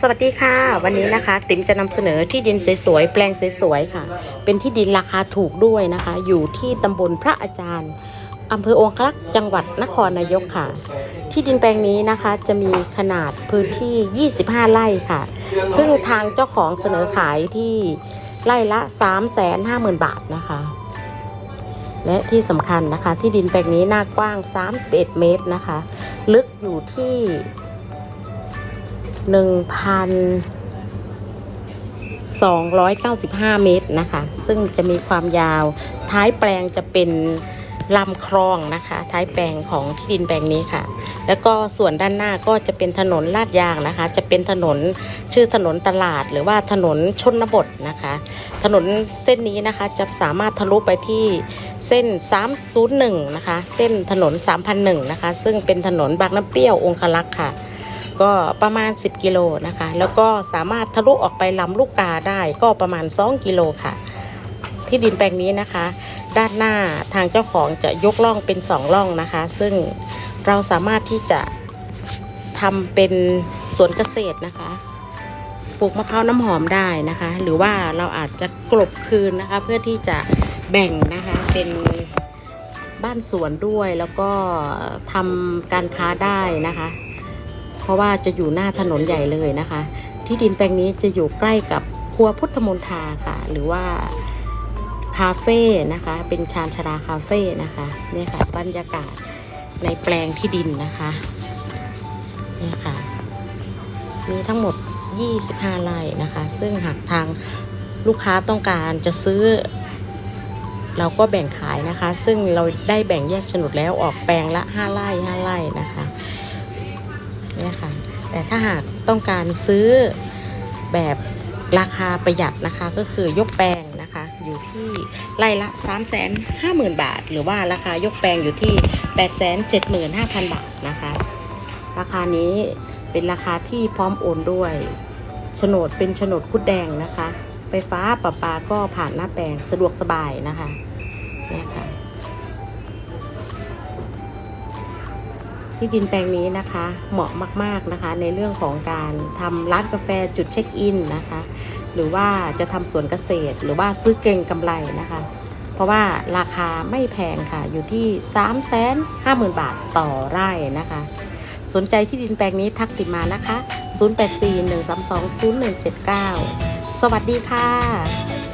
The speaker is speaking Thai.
สวัสดีค่ะ วันนี้นะคะ ติ๋มจะนำเสนอที่ดินสวยๆแปลงสวยๆค่ะ เป็นที่ดินราคาถูกด้วยนะคะ อยู่ที่ตำบลพระอาจารย์อำเภอองคลักษ์จังหวัดนครนายกค่ะ ที่ดินแปลงนี้นะคะจะมีขนาดพื้นที่ 25 ไร่ค่ะ ซึ่งทางเจ้าของเสนอขายที่ไร่ละ 350,000 บาทนะคะ และที่สำคัญนะคะ ที่ดินแปลงนี้หน้ากว้าง 31 เมตรนะคะ ลึกอยู่ที่ 1,295 เมตรนะคะ ซึ่งจะมีความยาว ท้ายแปลงจะเป็นลำคลองนะคะ ท้ายแปลงของที่ดินแปลงนี้ค่ะ แล้วก็ส่วนด้านหน้าก็จะเป็นถนนลาดยางนะคะ จะเป็นถนนชื่อถนนตลาดหรือว่าถนนชนบทนะคะ ถนนเส้นนี้นะคะจะสามารถทะลุไปที่เส้น 301 นะคะ เส้นถนน 3001 นะคะ ซึ่งเป็นถนนบางน้ำเปรี้ยวองคลักษ์ค่ะ ก็ประมาณ 10 กิโลนะคะ แล้วก็สามารถทะลุออกไปลำลูกกาได้ก็ประมาณ 2 กิโลค่ะ ที่ดินแปลงนี้นะคะ ด้านหน้าทางเจ้าของจะยกล่องเป็น 2 ล่องนะคะ ซึ่งเราสามารถที่จะทำเป็นสวนเกษตรนะคะปลูกมะพร้าวน้ำหอมได้นะคะ หรือว่าเราอาจจะกลบคืนนะคะ เพื่อที่จะแบ่งนะคะเป็นบ้านสวนด้วยแล้วก็ทำการค้าได้นะคะ เพราะว่าจะอยู่หน้าถนนใหญ่เลยนะคะ ที่ดินแปลงนี้จะอยู่ใกล้กับครัวพุทธมนทาค่ะ หรือว่าคาเฟ่นะคะ เป็นชานชาราคาเฟ่นะคะนี่ค่ะบรรยากาศในแปลงที่ดินนะคะนี่ค่ะมีทั้งหมด 25ไร่นะคะ ซึ่งหากทางลูกค้าต้องการจะซื้อ เราก็แบ่งขายนะคะ ซึ่งเราได้แบ่งแยกโฉนดแล้วออกแปลงละ 5ไร่5ไร่นะคะ เนี่ยค่ะ แต่ถ้าหากต้องการซื้อแบบราคาประหยัดนะคะก็คือยกแปลงนะคะ อยู่ที่ไร่ละ 3 5 0 0 0 0 บาท หรือว่าราคายกแปลงอยู่ที่ 8 7 5 0 0 0 บาทนะคะ ราคานี้เป็นราคาที่พร้อมโอนด้วยโฉนดเป็นโฉนดคุดแดงนะคะ ไฟฟ้าประปาก็ผ่านหน้าแปลงสะดวกสบายนะคะเนี่ยค่ะ ที่ดินแปลงนี้นะคะ เหมาะมากๆนะคะ ในเรื่องของการทำร้านกาแฟจุดเช็คอินนะคะ หรือว่าจะทำสวนเกษตร หรือว่าซื้อเก่งกำไรนะคะ เพราะว่าราคาไม่แพงค่ะ อยู่ที่ 3 5 0 0 0 0 บาทต่อไร่นะคะ สนใจที่ดินแปลงนี้ทักติดมานะคะ 0841320179 สวัสดีค่ะ